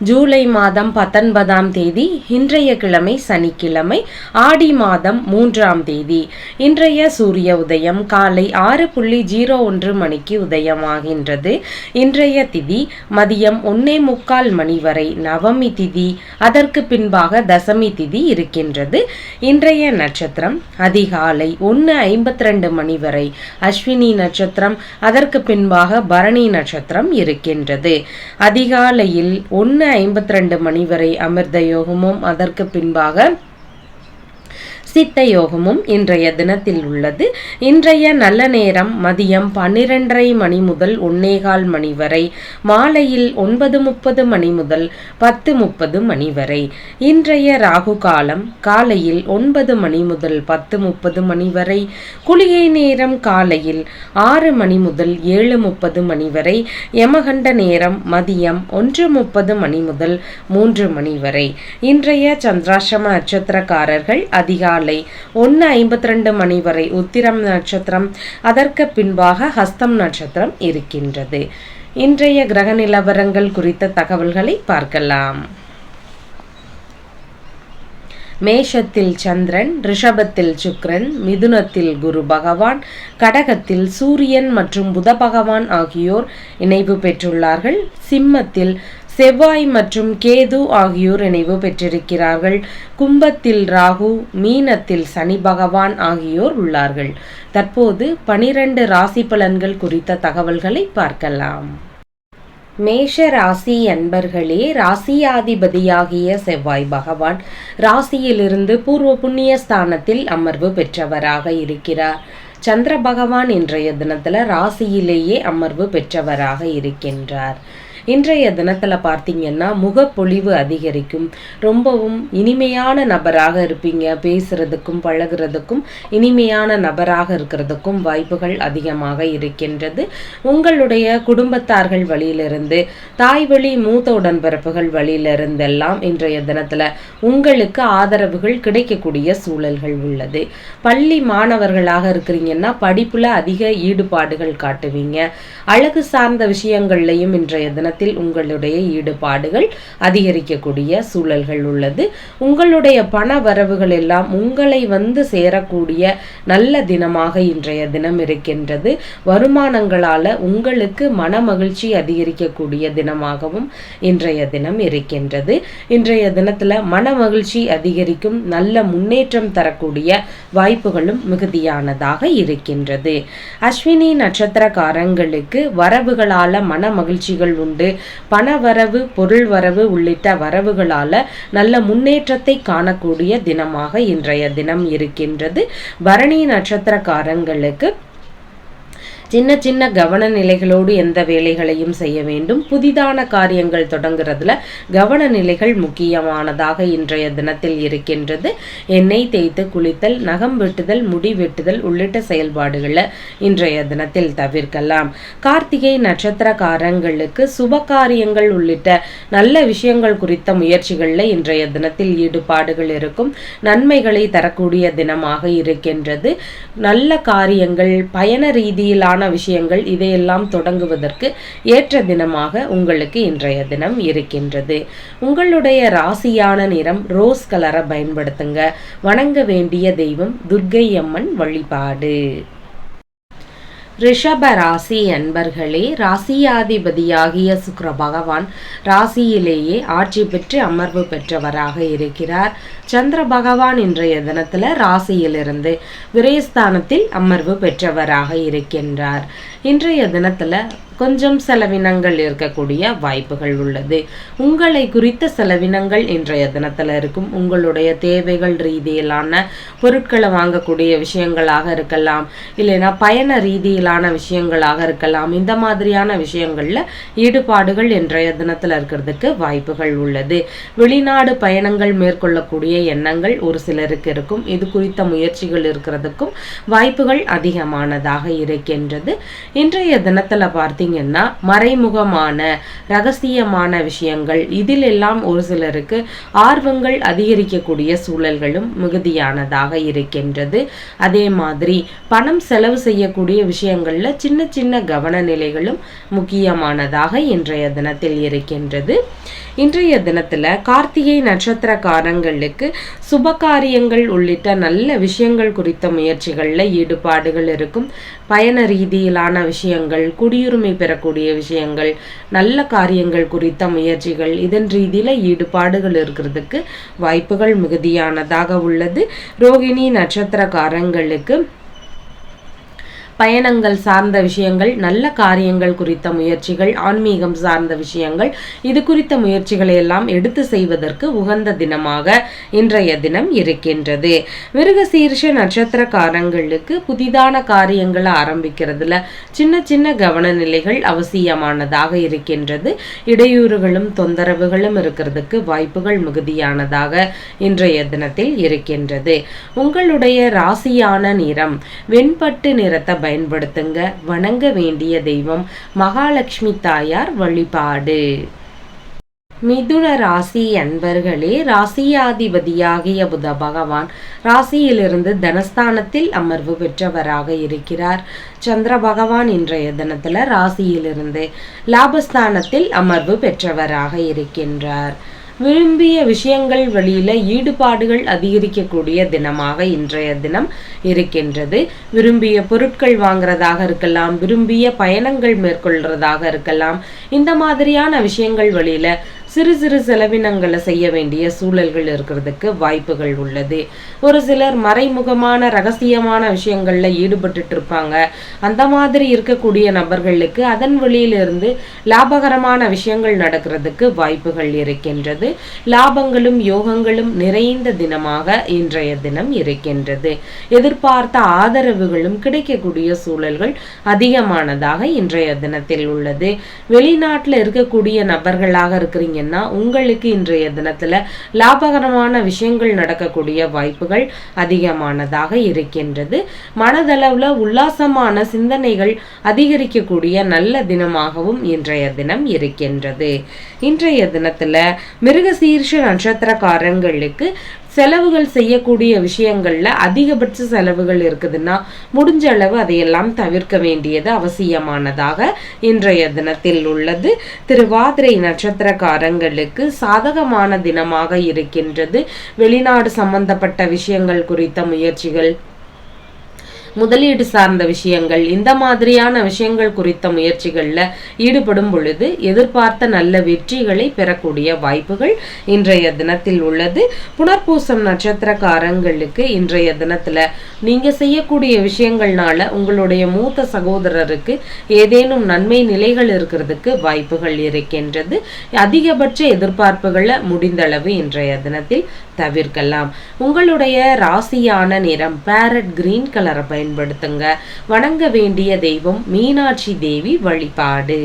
ஜூலை மாதம் பத்தொன்பதாம் தேதி இன்றைய கிழமை சனிக்கிழமை ஆடி மாதம் மூன்றாம் தேதி. இன்றைய சூரிய உதயம் காலை ஆறு புள்ளி ஜீரோ ஒன்று மணிக்கு உதயமாகின்றது. இன்றைய திதி மதியம் ஒன்னே முக்கால் மணி வரை நவமி திதி அதற்கு பின்பாக தசமி திதி இருக்கின்றது. இன்றைய நட்சத்திரம் அதிகாலை ஒன்று ஐம்பத்தி ரெண்டு மணி வரை அஸ்வினி நட்சத்திரம் அதற்கு பின்பாக பரணி நட்சத்திரம் இருக்கின்றது. அதிகாலையில் ஒன்று ஐம்பத்தி ரெண்டு மணி வரை அமிர்த யோகமும் அதற்கு பின்பாக சித்த யோகமும் இன்றைய தினத்தில் உள்ளது. இன்றைய நல்ல நேரம் மதியம் பன்னிரெண்டரை மணி முதல் ஒன்னேகால் மணி வரை மாலையில் ஒன்பது முப்பது மணி முதல் பத்து முப்பது மணி வரை. இன்றைய ராகு காலம் காலையில் ஒன்பது மணி முதல் பத்து முப்பது மணி வரை குளிகை நேரம் காலையில் ஆறு மணி முதல் ஏழு முப்பது மணி வரை யமகண்ட நேரம் மதியம் ஒன்று முப்பது மணி முதல் மூன்று மணி வரை. இன்றைய சந்திராசிரம நட்சத்திரக்காரர்கள் அதிகாலை காலை ஒன்று ஐம்பத்தி ரெண்டு மணி வரை உத்திரம் நட்சத்திரம். அதற்கு பின்பாக ஹஸ்தம் நட்சத்திரம் இருக்கின்றது. இன்றைய கிரக நிலவரங்கள் குறித்த தகவல்களை பார்க்கலாம். மேஷத்தில் சந்திரன் ரிஷபத்தில் சுக்ரன் மிதுனத்தில் குரு பகவான் கடகத்தில் சூரியன் மற்றும் புத பகவான் ஆகியோர் இணைவு பெற்றுள்ளார்கள். சிம்மத்தில் செவ்வாய் மற்றும் கேது ஆகியோர் இணைவு பெற்றிருக்கிறார்கள். கும்பத்தில் ராகு மீனத்தில் சனி பகவான் ஆகியோர் உள்ளார்கள். தற்போது பனிரெண்டு ராசி பலன்கள் குறித்த தகவல்களை பார்க்கலாம். மேஷ ராசி அன்பர்களே ராசியாதிபதியாகிய செவ்வாய் பகவான் ராசியிலிருந்து பூர்வ புண்ணிய ஸ்தானத்தில் அமர்வு பெற்றவராக இருக்கிறார். சந்திர பகவான் இன்றைய தினத்துல ராசியிலேயே அமர்வு பெற்றவராக இருக்கின்றார். இன்றைய தினத்தில் பார்த்தீங்கன்னா முகப்பொழிவு அதிகரிக்கும். ரொம்பவும் இனிமையான நபராக இருப்பீங்க. பேசுறதுக்கும் பழகிறதுக்கும் இனிமையான நபராக இருக்கிறதுக்கும் வாய்ப்புகள் அதிகமாக இருக்கின்றது. உங்களுடைய குடும்பத்தார்கள் வழியிலிருந்து தாய் வழி மூத்த உடன்பிறப்புகள் வழியிலிருந்தெல்லாம் இன்றைய தினத்தில் உங்களுக்கு ஆதரவுகள் கிடைக்கக்கூடிய சூழல்கள் உள்ளது. பள்ளி மாணவர்களாக இருக்கிறீங்கன்னா படிப்புல அதிக ஈடுபாடுகள் காட்டுவீங்க. அழகு சார்ந்த விஷயங்கள்லையும் இன்றைய தினத்தில் தினத்தில் உங்களுடைய ஈடுபாடுகள் அதிகரிக்கக்கூடிய சூழல்கள் உள்ளது. உங்களுடைய பண வரவுகள் எல்லாம் உங்களை வந்து சேரக்கூடிய நல்ல தினமாக இன்றைய தினம் இருக்கின்றது. வருமானங்களால உங்களுக்கு மன மகிழ்ச்சி அதிகரிக்கக்கூடிய தினமாகவும் இன்றைய தினம் இருக்கின்றது. இன்றைய தினத்தில் மன மகிழ்ச்சி அதிகரிக்கும் நல்ல முன்னேற்றம் தரக்கூடிய வாய்ப்புகளும் மிகுதியானதாக இருக்கின்றது. அஸ்வினி நட்சத்திரக்காரங்களுக்கு வரவுகளால மன மகிழ்ச்சிகள் உண்டு. பணவரவு பொருள் வரவு உள்ளிட்ட வரவுகளால நல்ல முன்னேற்றத்தை காணக்கூடிய தினமாக இன்றைய தினம் இருக்கின்றது. பரணி நட்சத்திரக்காரங்களுக்கு சின்ன சின்ன கவன நிலைகளோடு எந்த வேலைகளையும் செய்ய வேண்டும். புதிதான காரியங்கள் தொடங்குறதுல கவன நிலைகள் முக்கியமானதாக இன்றைய தினத்தில் இருக்கின்றது. எண்ணெய் தேய்த்து குளித்தல் நகம் வெட்டுதல் முடி வெட்டுதல் உள்ளிட்ட செயல்பாடுகளை இன்றைய தினத்தில் தவிர்க்கலாம். கார்த்திகை நட்சத்திரக்காரங்களுக்கு சுப காரியங்கள் உள்ளிட்ட நல்ல விஷயங்கள் குறித்த முயற்சிகளில் இன்றைய தினத்தில் ஈடுபாடுகள் இருக்கும். நன்மைகளை தரக்கூடிய தினமாக இருக்கின்றது. நல்ல காரியங்கள் பயண ரீதியிலான விஷயங்கள் இதையெல்லாம் தொடங்குவதற்கு ஏற்ற தினமாக உங்களுக்கு இன்றைய தினம் இருக்கின்றது. உங்களுடைய ராசியான நிறம் ரோஸ் கலரை பயன்படுத்துங்க. வணங்க வேண்டிய தெய்வம் துர்க்கை அம்மன் வழிபாடு. ரிஷப ராசி அன்பர்களே ராசியாதிபதியாகிய சுக்கர பகவான் ராசியிலேயே ஆட்சி பெற்று அமர்வு பெற்றவராக இருக்கிறார். சந்திர பகவான் இன்றைய தினத்தில் ராசியிலிருந்து விரயஸ்தானத்தில் அமர்வு பெற்றவராக இருக்கின்றார். இன்றைய தினத்தில் கொஞ்சம் செலவினங்கள் இருக்கக்கூடிய வாய்ப்புகள் உள்ளது. உங்களை குறித்த செலவினங்கள் இன்றைய தினத்தில் இருக்கும். உங்களுடைய தேவைகள் ரீதியிலான பொருட்களை வாங்கக்கூடிய விஷயங்களாக இருக்கலாம். இல்லைன்னா பயண ரீதியிலான விஷயங்களாக இருக்கலாம். இந்த மாதிரியான விஷயங்களில் ஈடுபாடுகள் இன்றைய தினத்தில் இருக்கிறதுக்கு வாய்ப்புகள் உள்ளது. வெளிநாடு பயணங்கள் மேற்கொள்ளக்கூடிய எண்ணங்கள் ஒரு சிலருக்கு இருக்கும். இது குறித்த முயற்சிகள் இருக்கிறதுக்கும் வாய்ப்புகள் அதிகமானதாக இருக்கின்றது. இன்றைய தினத்தில் பார்த்து பார்த்தீங்கன்னா மறைமுகமான ரகசியமான விஷயங்கள். இதில் எல்லாம் ஒரு சிலருக்கு ஆர்வங்கள் அதிகரிக்கக்கூடிய சூழல்களும் மிகுதியானதாக இருக்கின்றது. அதே மாதிரி பணம் செலவு செய்யக்கூடிய விஷயங்கள்ல சின்ன சின்ன கவன நிலைகளும் முக்கியமானதாக இன்றைய தினத்தில் இருக்கின்றது. இன்றைய தினத்தில் கார்த்திகை நட்சத்திரக்காரங்களுக்கு சுபகாரியங்கள் உள்ளிட்ட நல்ல விஷயங்கள் குறித்த முயற்சிகளில் ஈடுபாடுகள் இருக்கும். பயண ரீதியிலான விஷயங்கள் குடியுரிமை பெறக்கூடிய விஷயங்கள் நல்ல காரியங்கள் குறித்த முயற்சிகள் இதன் ரீதியில் ஈடுபாடுகள் இருக்கிறதுக்கு வாய்ப்புகள் மிகுதியானதாக உள்ளது. ரோகிணி நட்சத்திரக்காரங்களுக்கு பயணங்கள் சார்ந்த விஷயங்கள் நல்ல காரியங்கள் குறித்த முயற்சிகள் ஆன்மீகம் சார்ந்த விஷயங்கள் இது குறித்த முயற்சிகளை எல்லாம் எடுத்து செய்வதற்கு உகந்த தினமாக இன்றைய தினம் இருக்கின்றது. மிருகசீர்ஷ நட்சத்திரக்காரங்களுக்கு புதிதான காரியங்களை ஆரம்பிக்கிறதுல சின்ன சின்ன கவன நிலைகள் அவசியமானதாக இருக்கின்றது. இடையூறுகளும் தொந்தரவுகளும் இருக்கிறதுக்கு வாய்ப்புகள் மிகுதியானதாக இன்றைய தினத்தில் இருக்கின்றது. உங்களுடைய ராசியான நிறம் வெண்பட்டு நிறத்தை பயன்படுத்துங்க. வணங்க வேண்டிய தெய்வம் மகாலட்சுமி தாயார் வழிபாடு. மிதுன ராசி அன்பர்களே ராசியாதிபதியாகிய புத பகவான் ராசியிலிருந்து தனஸ்தானத்தில் அமர்வு பெற்றவராக இருக்கிறார். சந்திர பகவான் இன்றைய தினத்தில் ராசியிலிருந்து லாபஸ்தானத்தில் அமர்வு பெற்றவராக இருக்கின்றார். விரும்பிய விஷயங்கள் வழியில ஈடுபாடுகள் அதிகரிக்கக்கூடிய தினமாக இன்றைய தினம் இருக்கின்றது. விரும்பிய பொருட்கள் வாங்குறதாக இருக்கலாம் விரும்பிய பயணங்கள் மேற்கொள்றதாக இருக்கலாம். இந்த மாதிரியான விஷயங்கள் வழியில சிறு சிறு செலவினங்களை செய்ய வேண்டிய சூழல்கள் இருக்கிறதுக்கு வாய்ப்புகள் உள்ளது. ஒரு சிலர் மறைமுகமான ரகசியமான விஷயங்கள்ல ஈடுபட்டுட்டு இருப்பாங்க அந்த மாதிரி இருக்கக்கூடிய நபர்களுக்கு அதன் வழியிலிருந்து லாபகரமான விஷயங்கள் நடக்கிறதுக்கு வாய்ப்புகள் இருக்கின்றது. லாபங்களும் யோகங்களும் நிறைந்த தினமாக இன்றைய தினம் இருக்கின்றது. எதிர்பார்த்த ஆதரவுகளும் கிடைக்கக்கூடிய சூழல்கள் அதிகமானதாக இன்றைய தினத்தில் உள்ளது. வெளிநாட்டில் இருக்கக்கூடிய நபர்களாக இருக்கிறீங்க பார்த்தீங்கன்னா உங்களுக்கு இன்றைய தினத்தில் லாபகரமான விஷயங்கள் நடக்கக்கூடிய வாய்ப்புகள் அதிகமானதாக இருக்கின்றது. மனதளவுல உல்லாசமான சிந்தனைகள் அதிகரிக்கக்கூடிய நல்ல தினமாகவும் இன்றைய தினம் இருக்கின்றது. இன்றைய தினத்துல மிருகசீர்ஷ நட்சத்திரக்காரங்களுக்கு செலவுகள் செய்யக்கூடிய விஷயங்களில் அதிகபட்ச செலவுகள் இருக்குதுன்னா முடிஞ்ச அளவு அதையெல்லாம் தவிர்க்க வேண்டியது அவசியமானதாக இன்றைய தினத்தில் உள்ளது. திருவாதிரை நட்சத்திரக்காரங்களுக்கு சாதகமான தினமாக இருக்கின்றது. வெளிநாடு சம்பந்தப்பட்ட விஷயங்கள் குறித்த முயற்சிகள் முதலீடு சார்ந்த விஷயங்கள் இந்த மாதிரியான விஷயங்கள் குறித்த முயற்சிகளில் ஈடுபடும் பொழுது எதிர்பார்த்த நல்ல வெற்றிகளை பெறக்கூடிய வாய்ப்புகள் இன்றைய தினத்தில் உள்ளது. புனர்பூசம் நட்சத்திரக்காரங்களுக்கு இன்றைய தினத்தில் நீங்கள் செய்யக்கூடிய விஷயங்கள்னால உங்களுடைய மூத்த சகோதரருக்கு ஏதேனும் நன்மை நிலைகள் இருக்கிறதுக்கு வாய்ப்புகள் இருக்கின்றது. அதிகபட்ச எதிர்பார்ப்புகளை முடிந்தளவு இன்றைய தினத்தில் தவிர்க்கலாம். உங்களுடைய ராசியான நிறம் பேரட் கிரீன் கலரை பயன்படுத்துங்க. வணங்க வேண்டிய தெய்வம் மீனாட்சி தேவி வழிபாடு.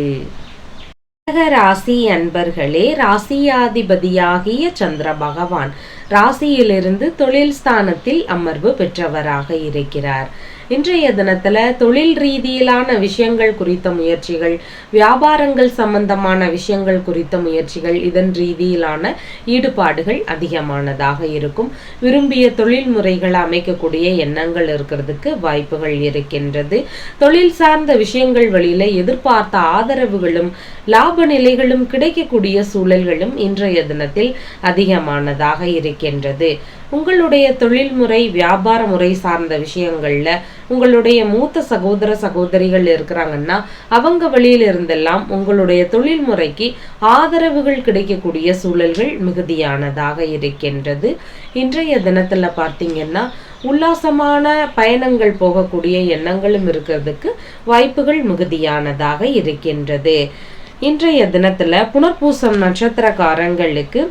ராசி அன்பர்களே ராசியாதிபதியாகிய சந்திர பகவான் ராசியிலிருந்து தொழில் ஸ்தானத்தில் அமர்வு பெற்றவராக இருக்கிறார். இன்றைய தினத்துல தொழில் ரீதியிலான விஷயங்கள் குறித்த முயற்சிகள் வியாபாரங்கள் சம்பந்தமான விஷயங்கள் குறித்த முயற்சிகள் இதன் ரீதியிலான ஈடுபாடுகள் அதிகமானதாக இருக்கும். விரும்பிய தொழில் முறைகளை அமைக்கக்கூடிய எண்ணங்கள் இருக்கிறதுக்கு வாய்ப்புகள் இருக்கின்றது. தொழில் சார்ந்த விஷயங்கள் வழியில எதிர்பார்த்த ஆதரவுகளும் லாப நிலைகளும் கிடைக்கக்கூடிய சூழல்களும் இன்றைய தினத்தில் அதிகமானதாக இருக்கின்றது. உங்களுடைய தொழில்முறை வியாபார முறை சார்ந்த விஷயங்களில் உங்களுடைய மூத்த சகோதர சகோதரிகள் இருக்கிறாங்கன்னா அவங்க வழியில் இருந்தெல்லாம் உங்களுடைய தொழில் முறைக்கு ஆதரவுகள் கிடைக்கக்கூடிய சூழல்கள் மிகுதியானதாக இருக்கின்றது. இன்றைய தினத்தில் பார்த்தீங்கன்னா உல்லாசமான பயணங்கள் போகக்கூடிய எண்ணங்களும் இருக்கிறதுக்கு வாய்ப்புகள் மிகுதியானதாக இருக்கின்றது. இன்றைய தினத்தில் புனர்பூசம் நட்சத்திரக்காரங்களுக்கு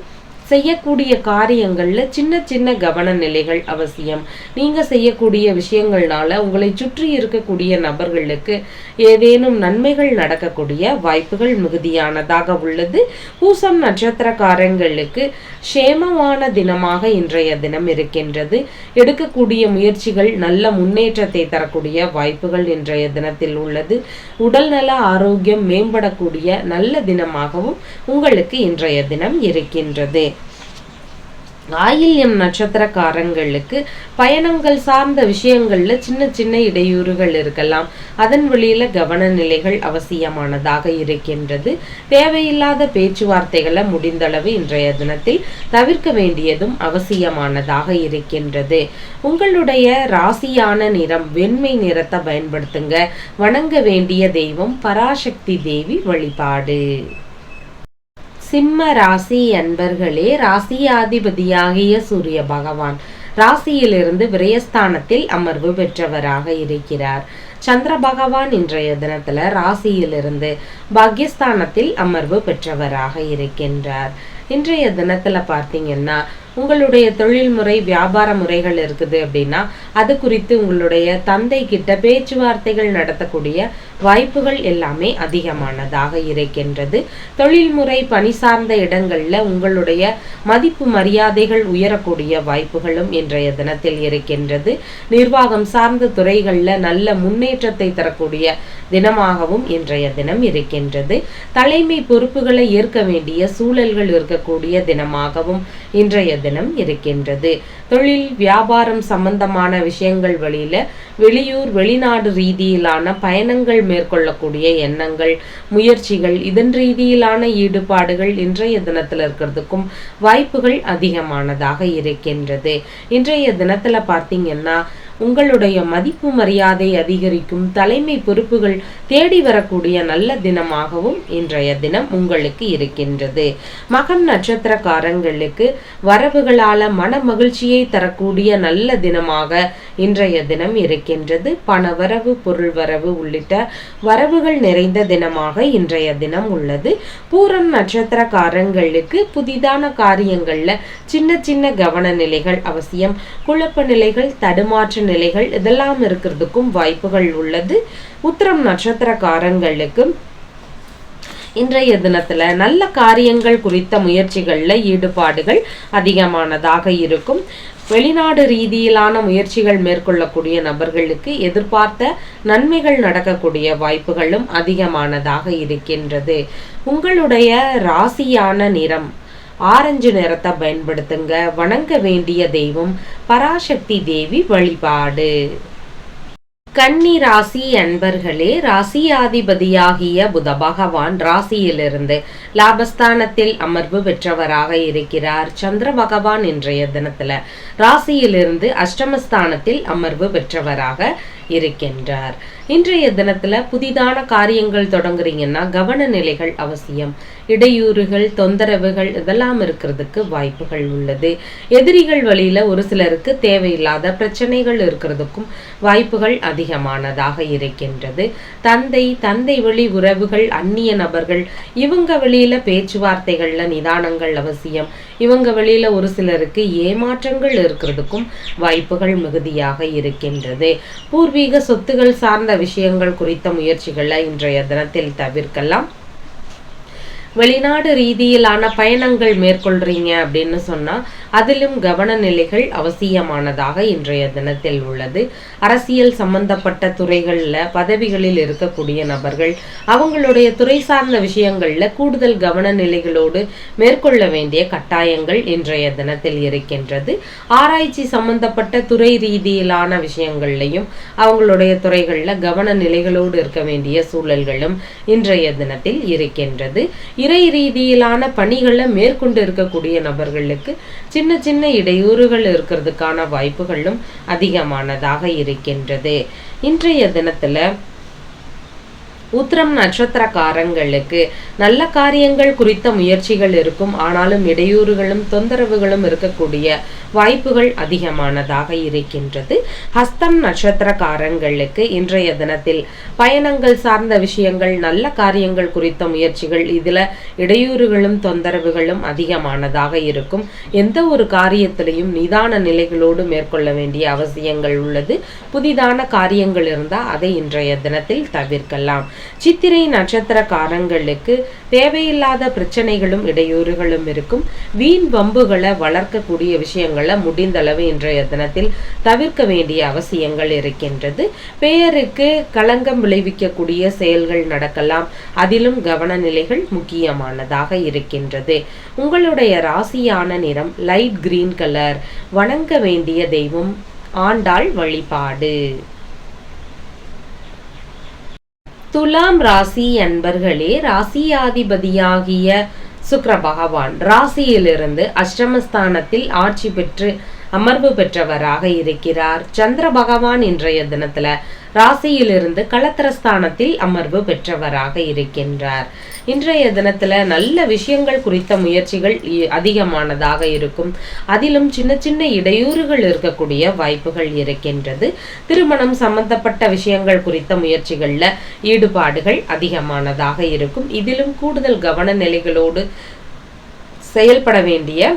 செய்யக்கூடிய காரியங்களில் சின்ன சின்ன கவன நிலைகள் அவசியம். நீங்கள் செய்யக்கூடிய விஷயங்கள்னால உங்களை சுற்றி இருக்கக்கூடிய நபர்களுக்கு ஏதேனும் நன்மைகள் நடக்கக்கூடிய வாய்ப்புகள் மிகுதியானதாக உள்ளது. பூசம் நட்சத்திரக்காரங்களுக்கு சேமமான தினமாக இன்றைய தினம் இருக்கின்றது. எடுக்கக்கூடிய முயற்சிகள் நல்ல முன்னேற்றத்தை தரக்கூடிய வாய்ப்புகள் இன்றைய தினத்தில் உள்ளது. உடல்நல ஆரோக்கியம் மேம்படக்கூடிய நல்ல தினமாகவும் உங்களுக்கு இன்றைய தினம் இருக்கின்றது. ஆயில்யம் நட்சத்திரக்காரங்களுக்கு பயணங்கள் சார்ந்த விஷயங்கள்ல சின்ன சின்ன இடையூறுகள் இருக்கலாம். அதன் வழியில கவன நிலைகள் அவசியமானதாக இருக்கின்றது. தேவையில்லாத பேச்சுவார்த்தைகளை முடிந்தளவு இன்றைய தினத்தில் தவிர்க்க வேண்டியதும் அவசியமானதாக இருக்கின்றது. உங்களுடைய ராசியான நிறம் வெண்மை நிறத்தை பயன்படுத்துங்க. வணங்க வேண்டிய தெய்வம் பராசக்தி தேவி வழிபாடு. சிம்ம ராசி அன்பர்களே ராசியாதிபதியாகிய சூரிய பகவான் ராசியிலிருந்து விரயஸ்தானத்தில் அமர்வு பெற்றவராக இருக்கிறார். சந்திர பகவான் இன்றைய தினத்துல ராசியிலிருந்து பாக்யஸ்தானத்தில் அமர்வு பெற்றவராக இருக்கின்றார். இன்றைய தினத்துல பார்த்தீங்கன்னா உங்களுடைய தொழில் முறை வியாபார முறைகள் இருக்குது அப்படின்னா அது குறித்து உங்களுடைய தந்தை கிட்ட பேச்சுவார்த்தைகள் நடத்தக்கூடிய வாய்ப்புகள் எல்லாமே அதிகமானதாக இருக்கின்றது. தொழில்முறை பணி சார்ந்த இடங்களில் உங்களுடைய மதிப்பு மரியாதைகள் உயரக்கூடிய வாய்ப்புகளும் இன்றைய தினத்தில் இருக்கின்றது. நிர்வாகம் சார்ந்த துறைகளில் நல்ல முன்னேற்றத்தை தரக்கூடிய தினமாகவும் இன்றைய தினம் இருக்கின்றது. தலைமை பொறுப்புகளை ஏற்க வேண்டிய சூழல்கள் இருக்கக்கூடிய தினமாகவும் இன்றைய தினம் இருக்கின்றது. தொழில் வியாபாரம் சம்பந்தமான விஷயங்கள் வழியில வெளியூர் வெளிநாடு ரீதியிலான பயணங்கள் மேற்கொள்ளக்கூடிய எண்ணங்கள் முயற்சிகள் இதன் ரீதியிலான ஈடுபாடுகள் இன்றைய தினத்துல இருக்கிறதுக்கும் வாய்ப்புகள் அதிகமானதாக இருக்கின்றது. இன்றைய தினத்துல பார்த்தீங்கன்னா உங்களுடைய மதிப்பு மரியாதை அதிகரிக்கும் தலைமை பொறுப்புகள் தேடி வரக்கூடிய நல்ல தினமாகவும் இன்றைய தினம் உங்களுக்கு இருக்கின்றது. மகம் நட்சத்திரக்காரங்களுக்கு வரவுகளால மன மகிழ்ச்சியை தரக்கூடிய நல்ல தினமாக இன்றைய தினம் இருக்கின்றது. பணவரவு பொருள் வரவு உள்ளிட்ட வரவுகள் நிறைந்த தினமாக இன்றைய தினம் உள்ளது. பூரம் நட்சத்திரக்காரங்களுக்கு புதிதான காரியங்கள்ல சின்ன சின்ன கவன நிலைகள் அவசியம். குழப்ப நிலைகள் தடுமாற்ற நிலைகள் இதெல்லாம் இருக்கிறதுக்கும் வாய்ப்புகள் உள்ளது. உத்திரம் நட்சத்திரக்காரங்களுக்கு இன்றைய தினத்துல நல்ல காரியங்கள் குறித்த முயற்சிகளில் ஈடுபாடுகள் அதிகமானதாக இருக்கும். வெளிநாடு ரீதியிலான முயற்சிகள் மேற்கொள்ளக்கூடிய நபர்களுக்கு எதிர்பார்த்த நன்மைகள் நடக்கக்கூடிய வாய்ப்புகளும் அதிகமானதாக இருக்கின்றது. உங்களுடைய ராசியான நிறம் ஆரஞ்சு நிறத்தை பயன்படுத்துங்க. வணங்க வேண்டிய தெய்வம் பராசக்தி தேவி வழிபாடு. கன்னி ராசி அன்பர்களே ராசியாதிபதியாகிய புத பகவான் ராசியிலிருந்து லாபஸ்தானத்தில் அமர்வு பெற்றவராக இருக்கிறார். சந்திர பகவான் இன்றைய தினத்துல ராசியிலிருந்து அஷ்டமஸ்தானத்தில் அமர்வு பெற்றவராக இருக்கின்றார். இன்றைய தினத்துல புதிதான காரியங்கள் தொடங்குறீங்கன்னா கவன நிலைகள் அவசியம். இடையூறுகள் தொந்தரவுகள் இதெல்லாம் இருக்கிறதுக்கு வாய்ப்புகள் உள்ளது. எதிரிகள் வழியில ஒரு சிலருக்கு தேவையில்லாத பிரச்சனைகள் இருக்கிறதுக்கும் வாய்ப்புகள் அதிகமானதாக இருக்கின்றது. தந்தை தந்தை வழி உறவுகள் அந்நிய நபர்கள் இவங்க வெளியில பேச்சுவார்த்தைகள்ல நிதானங்கள் அவசியம். இவங்க வெளியில ஒரு சிலருக்கு ஏமாற்றங்கள் இருக்கிறதுக்கும் வாய்ப்புகள் மிகுதியாக இருக்கின்றது. பூர்வீக சொத்துகள் சார்ந்த விஷயங்கள் குறித்த முயற்சிகளை இன்றைய தினத்தில் தவிர்க்கலாம். வெளிநாடு ரீதியிலான பயணங்கள் மேற்கொள்றீங்க அப்படின்னு சொன்னா அதிலும் கவன நிலைகள் அவசியமானதாக இன்றைய தினத்தில் உள்ளது. அரசியல் சம்பந்தப்பட்ட துறைகள்ல பதவிகளில் இருக்கக்கூடிய நபர்கள் அவங்களுடைய துறை சார்ந்த விஷயங்கள்ல கூடுதல் கவன நிலைகளோடு மேற்கொள்ள வேண்டிய கட்டாயங்கள் இன்றைய தினத்தில் இருக்கின்றது. ஆராய்ச்சி சம்பந்தப்பட்ட துறை ரீதியிலான விஷயங்கள்லையும் அவங்களுடைய துறைகள்ல கவன நிலைகளோடு இருக்க வேண்டிய சூழல்களும் இன்றைய தினத்தில் இருக்கின்றது. இறை ரீதியிலான பணிகளை மேற்கொண்டு இருக்கக்கூடிய நபர்களுக்கு சின்ன சின்ன இடையூறுகள் இருக்கிறதுக்கான வாய்ப்புகளும் அதிகமானதாக இருக்கின்றது. இன்றைய தினத்துல உத்திரம் நட்சத்திரக்காரங்களுக்கு நல்ல காரியங்கள் குறித்த முயற்சிகள் இருக்கும். ஆனாலும் இடையூறுகளும் தொந்தரவுகளும் இருக்கக்கூடிய வாய்ப்புகள் அதிகமானதாக இருக்கின்றது. ஹஸ்தம் நட்சத்திரக்காரங்களுக்கு இன்றைய தினத்தில் பயணங்கள் சார்ந்த விஷயங்கள் நல்ல காரியங்கள் குறித்த முயற்சிகள் இதில் இடையூறுகளும் தொந்தரவுகளும் அதிகமானதாக இருக்கும். எந்த ஒரு காரியத்திலையும் நிதான நிலைகளோடு மேற்கொள்ள வேண்டிய அவசியங்கள் உள்ளது. புதிதான காரியங்கள் இருந்தால் அதை இன்றைய தினத்தில் தவிர்க்கலாம். சித்திரை நட்சத்திரக்காரங்களுக்கு தேவையில்லாத பிரச்சனைகளும் இடையூறுகளும் இருக்கும். வீண் வம்புகளை வளர்க்கக்கூடிய விஷயங்களை முடிந்தளவு இன்றைய தினத்தில் தவிர்க்க வேண்டிய அவசியங்கள் இருக்கின்றது. பெயருக்கு களங்கம் விளைவிக்கக்கூடிய செயல்கள் நடக்கலாம். அதிலும் கவன நிலைகள் முக்கியமானதாக இருக்கின்றது. உங்களுடைய ராசியான நிறம் லைட் கிரீன் கலர். வணங்க வேண்டிய தெய்வம் ஆண்டாள் வழிபாடு. துலாம் ராசி அன்பர்களே ராசியாதிபதியாகிய சுக்கர பகவான் ராசியிலிருந்து அஷ்டமஸ்தானத்தில் ஆட்சி பெற்று அமர்வு பெற்றவராக இருக்கிறார். சந்திர பகவான் இன்றைய தினத்துல ராசியிலிருந்து களத்திரஸ்தானத்தில் அமர்வு பெற்றவராக இருக்கின்றார். இன்றைய தினத்தில் நல்ல விஷயங்கள் குறித்த முயற்சிகள் இ- அதிகமானதாக இருக்கும். அதிலும் சின்ன சின்ன இடையூறுகள் இருக்கக்கூடிய வாய்ப்புகள் இருக்கின்றது. திருமணம் சம்பந்தப்பட்ட விஷயங்கள் குறித்த முயற்சிகளில் ஈடுபாடுகள் அதிகமானதாக இருக்கும். இதிலும் கூடுதல் கவன நிலைகளோடு செயல்பட வேண்டிய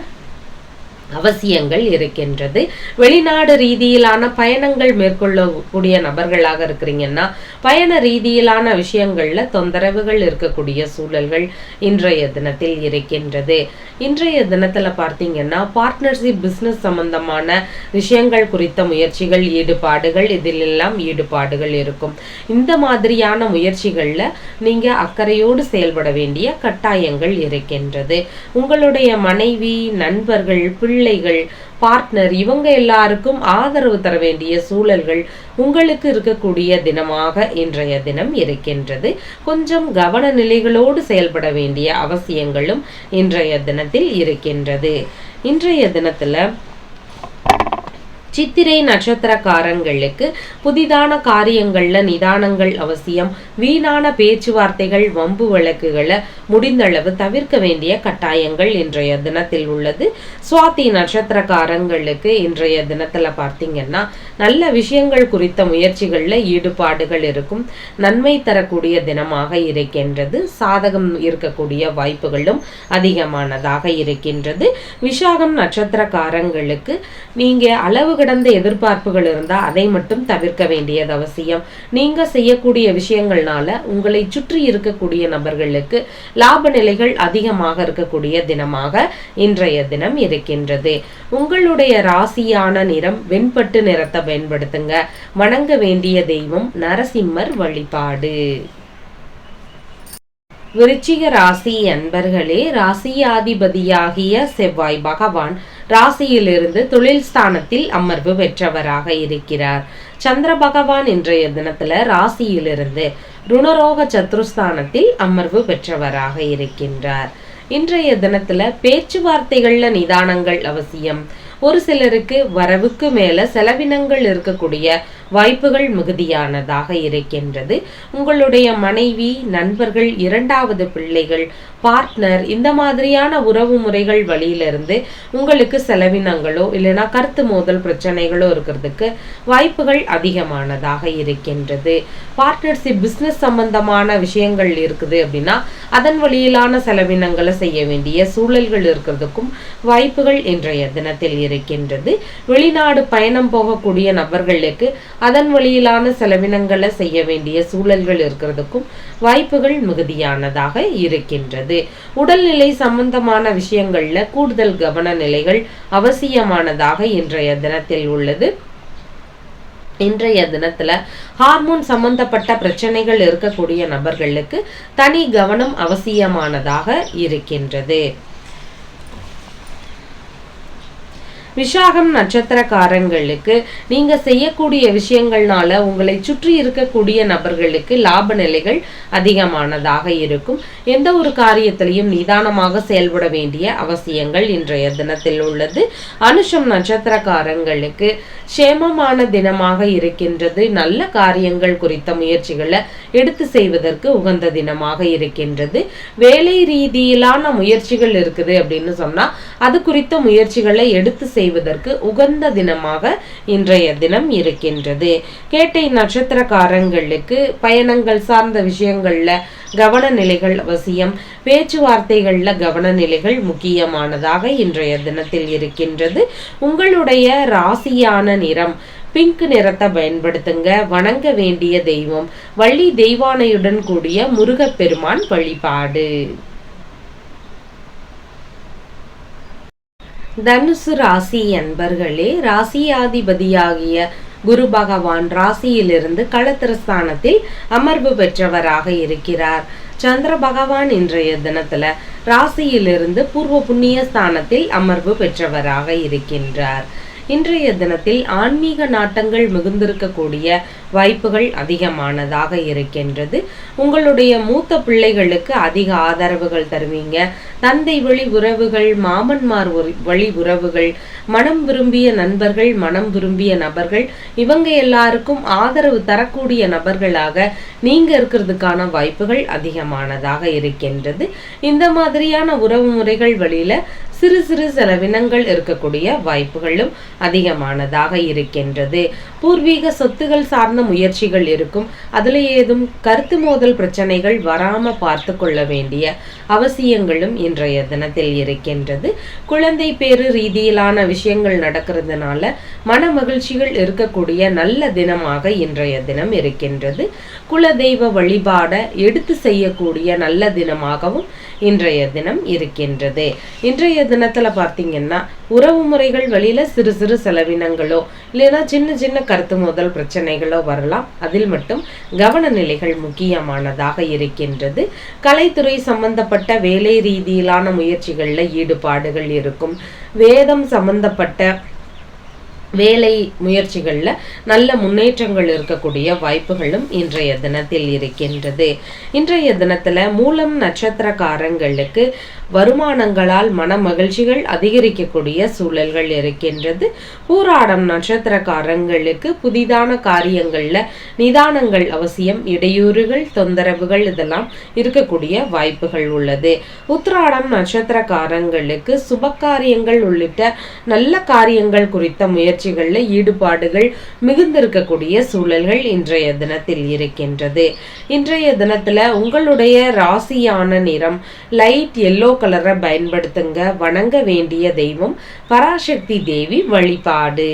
அவசியங்கள் இருக்கின்றது. வெளிநாடு ரீதியிலான பயணங்கள் மேற்கொள்ளக்கூடிய நபர்களாக இருக்கிறீங்கன்னா பயண ரீதியிலான விஷயங்களில் தொந்தரவுகள் இருக்கக்கூடிய சூழல்கள் இன்றைய தினத்தில் இருக்கின்றது. இன்றைய தினத்தில் பார்த்தீங்கன்னா பார்ட்னர்ஷிப் பிஸ்னஸ் சம்பந்தமான விஷயங்கள் குறித்த முயற்சிகள் ஈடுபாடுகள் இதில் எல்லாம் ஈடுபாடுகள் இருக்கும். இந்த மாதிரியான முயற்சிகளில் நீங்கள் அக்கறையோடு செயல்பட வேண்டிய கட்டாயங்கள் இருக்கின்றது. உங்களுடைய மனைவி நண்பர்கள் பிள்ளைகள் பார்ட்னர் இவங்க எல்லாருக்கும் ஆதரவு தர வேண்டிய சூழல்கள் உங்களுக்கு இருக்கக்கூடிய தினமாக இன்றைய தினம் இருக்கின்றது. கொஞ்சம் கவன நிலைகளோடு செயல்பட வேண்டிய அவசியங்களும் இன்றைய தினத்தில் இருக்கின்றது. இன்றைய தினத்தில் சித்திரை நட்சத்திரக்காரங்களுக்கு புதிதான காரியங்கள்ல நிதானங்கள் அவசியம். வீணான பேச்சுவார்த்தைகள் வம்பு வழக்குகளை முடிந்தளவு தவிர்க்க வேண்டிய கட்டாயங்கள் இன்றைய தினத்தில் உள்ளது. சுவாதி நட்சத்திரக்காரங்களுக்கு இன்றைய தினத்துல பார்த்தீங்கன்னா நல்ல விஷயங்கள் குறித்த முயற்சிகள்ல ஈடுபாடுகள் இருக்கும். நன்மை தரக்கூடிய தினமாக இருக்கின்றது. சாதகம் இருக்கக்கூடிய வாய்ப்புகளும் அதிகமானதாக இருக்கின்றது. விஷாகம் நட்சத்திரக்காரங்களுக்கு நீங்க அளவு கடந்த எதிர்பார்ப்புகள் இருந்தால் அதை மட்டும் தவிர்க்க வேண்டியது அவசியம். நீங்கள் செய்யக்கூடிய விஷயங்கள்னால உங்களை சுற்றி இருக்கக்கூடிய நபர்களுக்கு லாப நிலைகள் அதிகமாக இருக்கக்கூடிய தினமாக இன்றைய தினம் இருக்கின்றது. உங்களுடைய ராசியான நிறம் வெண்பட்டு நிறத்தை பயன்படுத்துங்க. வணங்க வேண்டிய தெய்வம் நரசிம்மர் வழிபாடு. விருச்சிக ராசி அன்பர்களே ராசியாதிபதியாகிய செவ்வாய் பகவான் ராசியிலிருந்து தொழில் ஸ்தானத்தில் அமர்வு பெற்றவராக இருக்கிறார். சந்திர பகவான் இன்றைய தினத்துல ராசியிலிருந்து ருணரோக சத்ருஸ்தானத்தில் அமர்வு பெற்றவராக இருக்கின்றார். இன்றைய தினத்துல பேச்சுவார்த்தைகள்ல நிதானங்கள் அவசியம். ஒரு சிலருக்கு வரவுக்கு மேல செலவினங்கள் இருக்கக்கூடிய வாய்ப்புகள் மிகுதியானதாக இருக்கின்றது. உங்களுடைய மனைவி நண்பர்கள் இரண்டாவது பிள்ளைகள் பார்ட்னர் இந்த மாதிரியான உறவு முறைகள் வழியிலிருந்து உங்களுக்கு செலவினங்களோ இல்லைனா கருத்து மோதல் பிரச்சனைகளோ இருக்கிறதுக்கு வாய்ப்புகள் அதிகமானதாக இருக்கின்றது. பார்ட்னர்ஷிப் பிஸ்னஸ் சம்பந்தமான விஷயங்கள் இருக்குது அப்படின்னா அதன் வழியிலான செலவினங்களை செய்ய வேண்டிய சூழல்கள் இருக்கிறதுக்கும் வாய்ப்புகள் இன்றைய தினத்தில் இருக்கின்றது. வெளிநாடு பயணம் போகக்கூடிய நபர்களுக்கு அதன் வழியிலான செலவினங்களை செய்ய வேண்டிய சூழல்கள் இருக்கிறதுக்கும் வாய்ப்புகள் மிகுதியானதாக இருக்கின்றது. உடல்நிலை சம்பந்தமான விஷயங்களில் கூடுதல் கவன நிலைகள் அவசியமானதாக இன்றைய தினத்தில் உள்ளது. இன்றைய தினத்துல ஹார்மோன் சம்பந்தப்பட்ட பிரச்சனைகள் இருக்கக்கூடிய நபர்களுக்கு தனி கவனம் அவசியமானதாக இருக்கின்றது. விஷாகம் நட்சத்திரக்காரங்களுக்கு நீங்க செய்யக்கூடிய விஷயங்கள்னால உங்களை சுற்றி இருக்கக்கூடிய நபர்களுக்கு லாப நிலைகள் அதிகமானதாக இருக்கும். எந்த ஒரு காரியத்திலையும் நிதானமாக செயல்பட வேண்டிய அவசியங்கள் இன்றைய தினத்தில் உள்ளது. அனுஷம் நட்சத்திரக்காரங்களுக்கு சேமமான தினமாக இருக்கின்றது. நல்ல காரியங்கள் குறித்த முயற்சிகளை எடுத்து செய்வதற்கு உகந்த தினமாக இருக்கின்றது. வேலை ரீதியிலான முயற்சிகள் இருக்குது அப்படின்னு சொன்னா அது குறித்த முயற்சிகளை எடுத்து செய்வதற்கு உகந்த தினமாக இன்றைய தினம் இருக்கின்றது. கேட்டை நட்சத்திரக்காரங்களுக்கு பயணங்கள் சார்ந்த விஷயங்கள்ல கவன நிலைகள் அவசியம். பேச்சுவார்த்தைகளில் கவன நிலைகள் முக்கியமானதாக இன்றைய தினத்தில் இருக்கின்றது. உங்களுடைய ராசியான நிறம் பிங்க் நிறத்தை பயன்படுத்துங்க. வணங்க வேண்டிய தெய்வம். வள்ளி தெய்வானையுடன் கூடிய முருகப்பெருமான் வழிபாடு. தனுசு ராசி அன்பர்களே ராசியாதிபதியாகிய குரு பகவான் ராசியிலிருந்து களத்திரஸ்தானத்தில் அமர்வு பெற்றவராக இருக்கிறார். சந்திர பகவான் இன்றைய தினத்துல ராசியிலிருந்து பூர்வ புண்ணிய ஸ்தானத்தில் அமர்வு பெற்றவராக இருக்கின்றார். இன்றைய தினத்தில் ஆன்மீக நாட்டங்கள் மிகுந்திருக்கக்கூடிய வாய்ப்புகள் அதிகமானதாக இருக்கின்றது. உங்களுடைய மூத்த பிள்ளைகளுக்கு அதிக ஆதரவுகள் தருவீங்க. தந்தை வழி உறவுகள் மாமன்மார் வழி உறவுகள் மனம் விரும்பிய நண்பர்கள் மனம் விரும்பிய நபர்கள் இவங்க எல்லாருக்கும் ஆதரவு தரக்கூடிய நபர்களாக நீங்க இருக்கிறதுக்கான வாய்ப்புகள் அதிகமானதாக இருக்கின்றது. இந்த மாதிரியான உறவு முறைகள் வழியில சிறு சிறு செலவினங்கள் இருக்கக்கூடிய வாய்ப்புகளும் அதிகமானதாக இருக்கின்றது. பூர்வீக சொத்துகள் சார்ந்த முயற்சிகள் இருக்கும். அதில் ஏதும் கருத்து மோதல் பிரச்சனைகள் வராம பார்த்து கொள்ள வேண்டிய அவசியங்களும் இன்றைய தினத்தில் இருக்கின்றது. குழந்தை பேரு ரீதியிலான விஷயங்கள் நடக்கிறதுனால மன மகிழ்ச்சிகள் இருக்கக்கூடிய நல்ல தினமாக இன்றைய தினம் இருக்கின்றது. குலதெய்வ வழிபாட எடுத்து செய்யக்கூடிய நல்ல தினமாகவும் இன்றைய தினம் இருக்கின்றது. இன்றைய தினத்தில் பார்த்தீங்கன்னா உறவு முறைகள் வழியில சிறு சிறு செலவினங்களோ இல்லைன்னா சின்ன சின்ன கருத்து முதல் பிரச்சனைகளோ வரலாம். அதில் மட்டும் கவன நிலைகள் முக்கியமானதாக இருக்கின்றது. கலைத்துறை சம்பந்தப்பட்ட வேலை ரீதியிலான முயற்சிகளில் ஈடுபாடுகள் இருக்கும். வேதம் சம்பந்தப்பட்ட வேலை முயற்சிகளில் நல்ல முன்னேற்றங்கள் இருக்கக்கூடிய வாய்ப்புகளும் இன்றைய தினத்தில் இருக்கின்றது. இன்றைய தினத்தில் மூலம் நட்சத்திரக்காரங்களுக்கு வருமானங்களால் மன மகிழ்ச்சிகள் அதிகரிக்கக்கூடிய சூழல்கள் இருக்கின்றது. பூராடம் நட்சத்திரக்காரங்களுக்கு புதிதான காரியங்களில் நிதானங்கள் அவசியம் இடையூறுகள் தொந்தரவுகள் இதெல்லாம் இருக்கக்கூடிய வாய்ப்புகள் உள்ளது. உத்ராடம் நட்சத்திரக்காரங்களுக்கு சுப காரியங்கள் உள்ளிட்ட நல்ல காரியங்கள் குறித்த முயற்சிகளில் ஈடுபாடுகள் மிகுந்திருக்கக்கூடிய சூழல்கள் இன்றைய தினத்தில் இருக்கின்றது. இன்றைய தினத்தில் உங்களுடைய ராசியான நிறம் லைட் எல்லோ கலரை பயன்படுத்துங்க. வணங்க வேண்டிய தெய்வம் பராசக்தி தேவி வழிபாடு.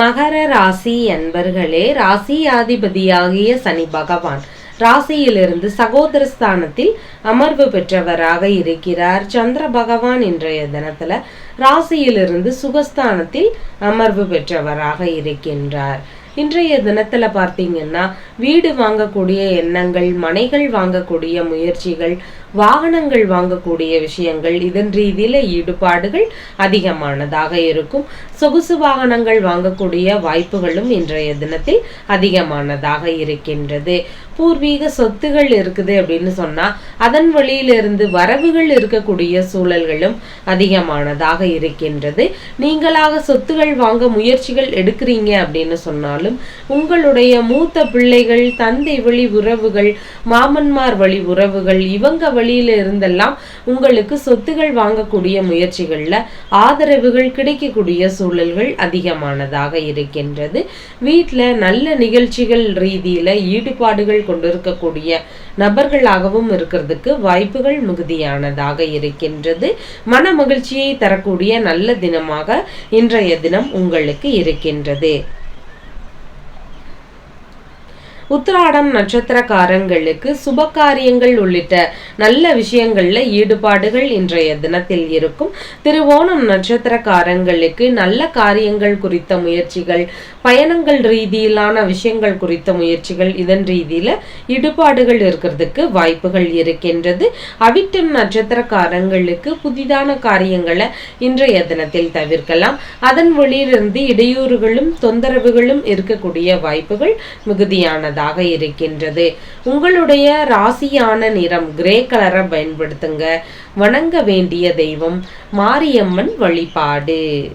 மகர ராசி அன்பர்களே ராசியாதிபதியாகிய சனி பகவான் ராசியிலிருந்து சகோதர ஸ்தானத்தில் அமர்வு பெற்றவராக இருக்கிறார். சந்திர பகவான் இன்றைய தினத்துல ராசியிலிருந்து சுகஸ்தானத்தில் அமர்வு பெற்றவராக இருக்கின்றார். இன்றைய தினத்துல பார்த்தீங்கன்னா வீடு வாங்கக்கூடிய எண்ணங்கள் மனைகள் வாங்கக்கூடிய முயற்சிகள் வாகனங்கள் வாங்கக்கூடிய விஷயங்கள் இதன் ரீதியில ஈடுபாடுகள் அதிகமானதாக இருக்கும். சொகுசு வாகனங்கள் வாங்கக்கூடிய வாய்ப்புகளும் இன்றைய தினத்தில் அதிகமானதாக இருக்கின்றது. பூர்வீக சொத்துகள் இருக்குது அப்படின்னு சொன்னா அதன் வழியிலிருந்து வரவுகள் இருக்கக்கூடிய சூழல்களும் அதிகமானதாக இருக்கின்றது. நீங்களாக சொத்துகள் வாங்க முயற்சிகள் எடுக்கிறீங்க அப்படின்னு சொன்னாலும் உங்களுடைய மூத்த பிள்ளைகள் தந்தை வழி உறவுகள் மாமன்மார் வழி உறவுகள் இவங்க வழியில இருந்தெல்லாம் உங்களுக்கு சொத்துகள் வாங்கக்கூடிய முயற்சிகள்ல ஆதரவுகள் கிடைக்கக்கூடிய சூழல்கள் அதிகமானதாக இருக்கின்றது. வீட்டில் நல்ல நிகழ்ச்சிகள் ரீதியில ஈடுபாடுகள் கொண்டிருக்கக்கூடிய நபர்களாகவும் இருக்கிறதுக்கு வாய்ப்புகள் மிகுதியானதாக இருக்கின்றது. மன மகிழ்ச்சியை தரக்கூடிய நல்ல தினமாக இன்றைய தினம் உங்களுக்கு இருக்கின்றது. உத்திராடம் நட்சத்திரக்காரங்களுக்கு சுப காரியங்கள் உள்ளிட்ட நல்ல விஷயங்கள்ல ஈடுபாடுகள் இன்றைய தினத்தில் இருக்கும். திருவோணம் நட்சத்திரக்காரங்களுக்கு நல்ல காரியங்கள் குறித்த முயற்சிகள் பயணங்கள் ரீதியிலான விஷயங்கள் குறித்த முயற்சிகள் இதன் ரீதியில ஈடுபாடுகள் இருக்கிறதுக்கு வாய்ப்புகள் இருக்கின்றது. அவிட்டம் நட்சத்திரக்காரங்களுக்கு புதிதான காரியங்களை இன்றைய தினத்தில் தவிர்க்கலாம். அதன் வழியிலிருந்து இடையூறுகளும் தொந்தரவுகளும் இருக்கக்கூடிய வாய்ப்புகள் மிகுதியானதாக இருக்கின்றது. உங்களுடைய ராசியான நிறம் கிரே கலரை பயன்படுத்துங்க. வணங்க வேண்டிய தெய்வம் மாரியம்மன் வழிபாடு.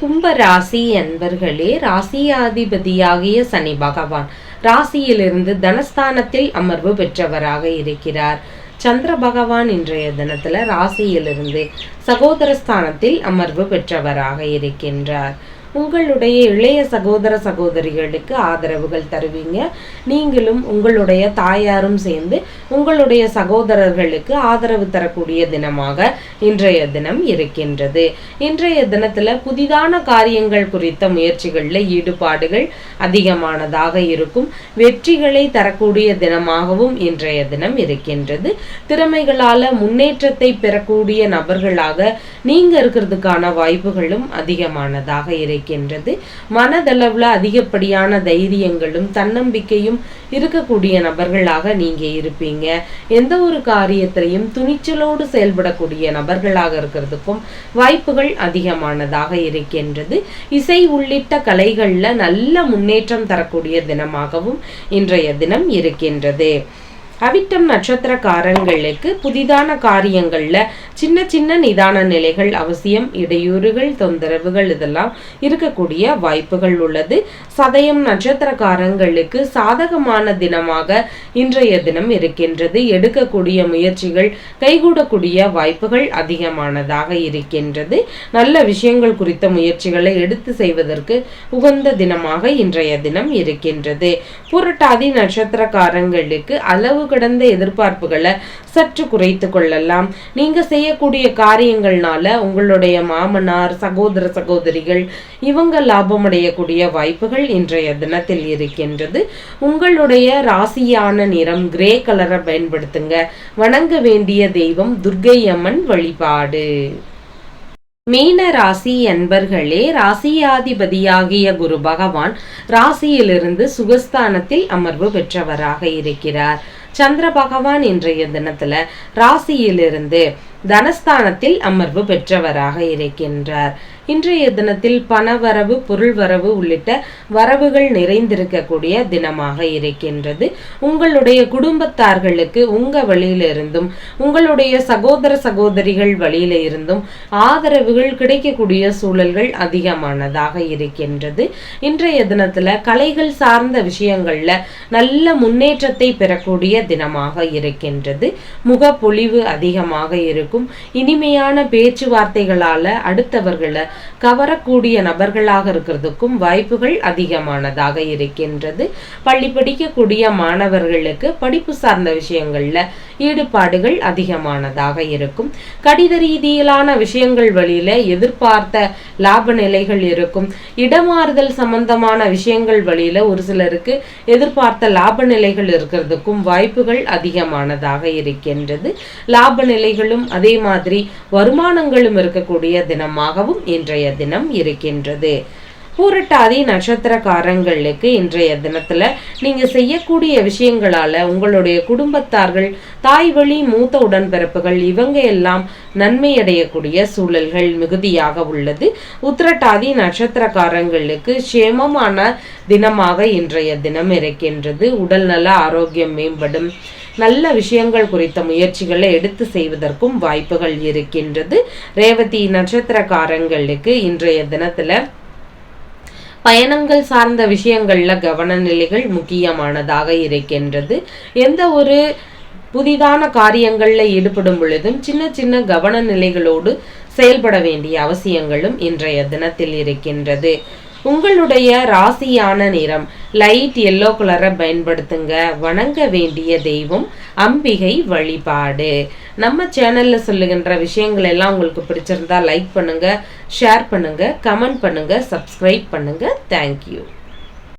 கும்ப ராசி என்பர்களே ராசியாதிபதியாகிய சனி பகவான் ராசியிலிருந்து தனஸ்தானத்தில் அமர்வு பெற்றவராக இருக்கிறார். சந்திர பகவான் இன்றைய தினத்துல ராசியிலிருந்து சகோதரஸ்தானத்தில் அமர்வு பெற்றவராக இருக்கின்றார். உங்களுடைய இளைய சகோதர சகோதரிகளுக்கு ஆதரவுகள் தருவீங்க. நீங்களும் உங்களுடைய தாயாரும் சேர்ந்து உங்களுடைய சகோதரர்களுக்கு ஆதரவு தரக்கூடிய தினமாக இன்றைய தினம் இருக்கின்றது. இன்றைய தினத்துல புதிதான காரியங்கள் குறித்த முயற்சிகளில் ஈடுபாடுகள் அதிகமானதாக இருக்கும். வெற்றிகளை தரக்கூடிய தினமாகவும் இன்றைய தினம் இருக்கின்றது. திறமைகளால முன்னேற்றத்தை பெறக்கூடிய நபர்களாக நீங்க இருக்கிறதுக்கான வாய்ப்புகளும் அதிகமானதாக இருக்கு இருக்கின்றது. மனதளவுல அதிகப்படியான தைரியங்களும் தன்னம்பிக்கையும் இருக்கக்கூடிய நபர்களாக நீங்க இருப்பீங்க. எந்த ஒரு காரியத்திலையும் துணிச்சலோடு செயல்படக்கூடிய நபர்களாக இருக்கிறதுக்கும் வாய்ப்புகள் அதிகமானதாக இருக்கின்றது. இசை உள்ளிட்ட கலைகள்ல நல்ல முன்னேற்றம் தரக்கூடிய தினமாகவும் இன்றைய தினம் இருக்கின்றது. அவிட்டம் நட்சத்திரக்காரங்களுக்கு புதிதான காரியங்களில் சின்ன சின்ன நிதான நிலைகள் அவசியம். இடையூறுகள் தொந்தரவுகள் இதெல்லாம் இருக்கக்கூடிய வாய்ப்புகள் உள்ளது. சதயம் நட்சத்திரக்காரங்களுக்கு சாதகமான தினமாக இன்றைய தினம் இருக்கின்றது. எடுக்கக்கூடிய முயற்சிகள் கைகூடக்கூடிய வாய்ப்புகள் அதிகமானதாக இருக்கின்றது. நல்ல விஷயங்கள் குறித்த முயற்சிகளை எடுத்து செய்வதற்கு உகந்த தினமாக இன்றைய தினம் இருக்கின்றது. புரட்டாதி நட்சத்திரக்காரங்களுக்கு அளவு கடந்த எதிர்பார்ப்புகளை சற்று குறைத்து கொள்ளலாம். நீங்க செய்யக்கூடிய காரியங்கள்னால உங்களுடைய மாமனார் சகோதர சகோதரிகள் இவங்க லாபம் அடையக்கூடிய வாய்ப்புகள் இன்றைய தினத்தில் இருக்கின்றது. உங்களுடைய ராசியான நிறம் கிரே கலரை பயன்படுத்துங்க. வணங்க வேண்டிய தெய்வம் துர்கை அம்மன் வழிபாடு. மீன ராசி என்பர்களே ராசியாதிபதியாகிய குரு பகவான் ராசியிலிருந்து சுகஸ்தானத்தில் அமர்வு பெற்றவராக இருக்கிறார். சந்திர பகவான் இன்றைய தினத்துல ராசியிலிருந்து தனஸ்தானத்தில் அமர்வு பெற்றவராக இருக்கின்றார். இன்றைய தினத்தில் பணவரவு பொருள் வரவு உள்ளிட்ட வரவுகள் நிறைந்திருக்கக்கூடிய தினமாக இருக்கின்றது. உங்களுடைய குடும்பத்தார்களுக்கு உங்க வழியிலிருந்தும் உங்களுடைய சகோதர சகோதரிகள் வழியில இருந்தும் ஆதரவுகள் கிடைக்கக்கூடிய சூழல்கள் அதிகமானதாக இருக்கின்றது. இன்றைய தினத்துல கலைகள் சார்ந்த விஷயங்கள்ல நல்ல முன்னேற்றத்தை பெறக்கூடிய தினமாக இருக்கின்றது. முகப்பொழிவு அதிகமாக இருக்கும். இனிமையான பேச்சுவார்த்தைகளால அடுத்தவர்களை கவரக்கூடிய நபர்களாக இருக்கிறதுக்கும் வாய்ப்புகள் அதிகமானதாக இருக்கின்றது. பள்ளி படிக்கக்கூடிய மாணவர்களுக்கு படிப்பு சார்ந்த விஷயங்கள்ல ஈடுபாடுகள் அதிகமானதாக இருக்கும். கடித ரீதியிலான விஷயங்கள் வழியில எதிர்பார்த்த லாப நிலைகள் இருக்கும். இடமாறுதல் சம்பந்தமான விஷயங்கள் வழியில ஒரு சிலருக்கு எதிர்பார்த்த லாப நிலைகள் இருக்கிறதுக்கும் வாய்ப்புகள் அதிகமானதாக இருக்கின்றது. லாப நிலைகளும் அதே மாதிரி வருமானங்களும் இருக்கக்கூடிய தினமாகவும் இன்றைய தினம் இருக்கின்றது. பூரட்டாதி நட்சத்திரக்காரங்களுக்கு இன்றைய தினத்துல நீங்க செய்யக்கூடிய விஷயங்களால உங்களுடைய குடும்பத்தார்கள் தாய் வழி மூத்த உடன்பிறப்புகள் இவங்க எல்லாம் நன்மை அடையக்கூடிய சூழல்கள் மிகுதியாக உள்ளது. உத்திரட்டாதி நட்சத்திரக்காரங்களுக்கு சேமமான தினமாக இன்றைய தினம் இருக்கின்றது. உடல்நல ஆரோக்கியம் மேம்படும். நல்ல விஷயங்கள் குறித்த முயற்சிகளை எடுத்து செய்வதற்கும் வாய்ப்புகள் இருக்கின்றது. ரேவதி நட்சத்திரக்காரங்களுக்கு இன்றைய தினத்துல பயணங்கள் சார்ந்த விஷயங்கள்ல கவனநிலைகள் முக்கியமானதாக இருக்கின்றது. எந்த ஒரு புதிதான காரியங்களில் ஈடுபடும் பொழுதும் சின்ன சின்ன கவன நிலைகளோடு செயல்பட வேண்டிய அவசியங்களும் இன்றைய தினத்தில் இருக்கின்றது. உங்களுடைய ராசியான நிறம். லைட் எல்லோ கலரை பயன்படுத்துங்க. வணங்க வேண்டிய தெய்வம் அம்பிகை வழிபாடு. நம்ம சேனலில் சொல்லுகின்ற விஷயங்கள் எல்லாம் உங்களுக்கு பிடிச்சிருந்தா லைக் பண்ணுங்க ஷேர் பண்ணுங்க கமெண்ட் பண்ணுங்க சப்ஸ்கிரைப் பண்ணுங்க. தேங்க்யூ